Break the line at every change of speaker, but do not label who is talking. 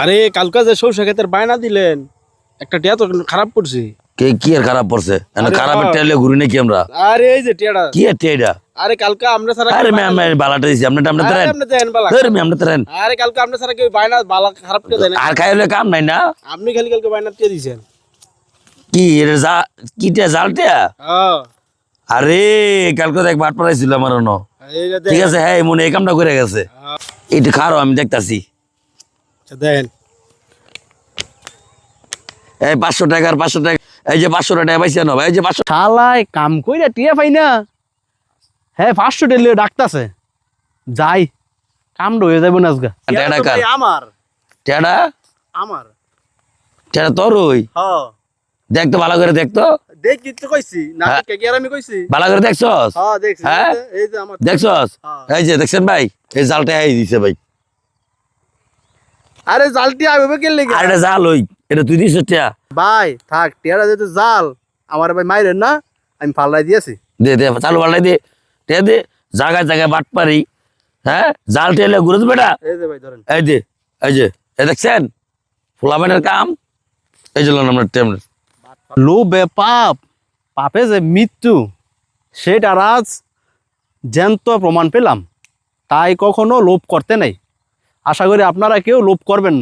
আরে কালকা যে সৌসা ক্ষেতের বায়না দিলেন একটা টিয়া তো খারাপ করছি।
কে কি আর খারাপ পড়ছে এনে খারাপের টেলে ঘুরি নাকি আমরা?
আরে এই যে টিয়াটা।
কি আর টেডা
আরে কালকা আমরা সারা
আরে ম্যাম আমি বালাটা দিছি। আপনি আপনি
আরে
তরেন
আপনি দেন বালা।
আরে ম্যাম আপনি তরেন
আরে কালকে আমরা সারা কেউ বায়না বালা খারাপ টিয়া দেন
আর খাইলে কাম নাই না?
আপনি খালি কালকে বায়না টিয়া দিছেন
কি এর যা কি টিয়া
হ্যাঁ।
আরে কালকে দেখ বাট পড়াইছিল আমার ঠিক আছে হ্যাঁ মনে এই কামটা করে গেছে। এইটা খারো আমি দেখতাছি।
দেন।
এই পাঁচশো টাকার পাঁচশো টাকা। এই যে পাঁচশো টাকা পাইছে না ভাই এই যে পাঁচশো
শালায় কাম কইরা টিয়া পাই না। হ্যাঁ পাঁচশো টেলে ডাকতাছে। যাই কাম হয়ে যাব না আজকে।
টাকা কার?
আমার।
টেডা?
আমার।
টেডা তোর ওই?
হ্যাঁ
দেখ তো ভালো করে দেখ তো।
দেখি তো কইছি না
হ্যাঁ।
কে আর আমি কইছি?
ভালো করে দেখছস?
হ্যাঁ দেখছি।
হ্যাঁ?
এই যে- আমার
দেখছস। এই যে দেখছেন ভাই? এই জালটা এই দিছে ভাই।
আরে জালটি আইবে কে লেগে?
আর এটা জাল ওই এটা তুই দিছিস টিয়া?
ভাই থাক টিয়াটা যেতে জাল আমার ভাই মাইরেন না আমি ফাল্লাই দিয়েছি।
দে দে চালু পাল্লাই দে টিয়া দে জায়গায় জায়গায় বাট পারি। হ্যাঁ জাল টেলে ঘুরে বেটা।
এই যে ভাই ধরেন।
এই যে এই যে এই দেখছেন? ফুলাবেনের কাম? এই যে লোন আমরা টেম
লোভে পাপ পাপে যে মৃত্যু সেটা আজ জ্যান্ত প্রমাণ পেলাম। তাই কখনো লোভ করতে নাই। আশা করি আপনারা কেউ লোভ করবেন না।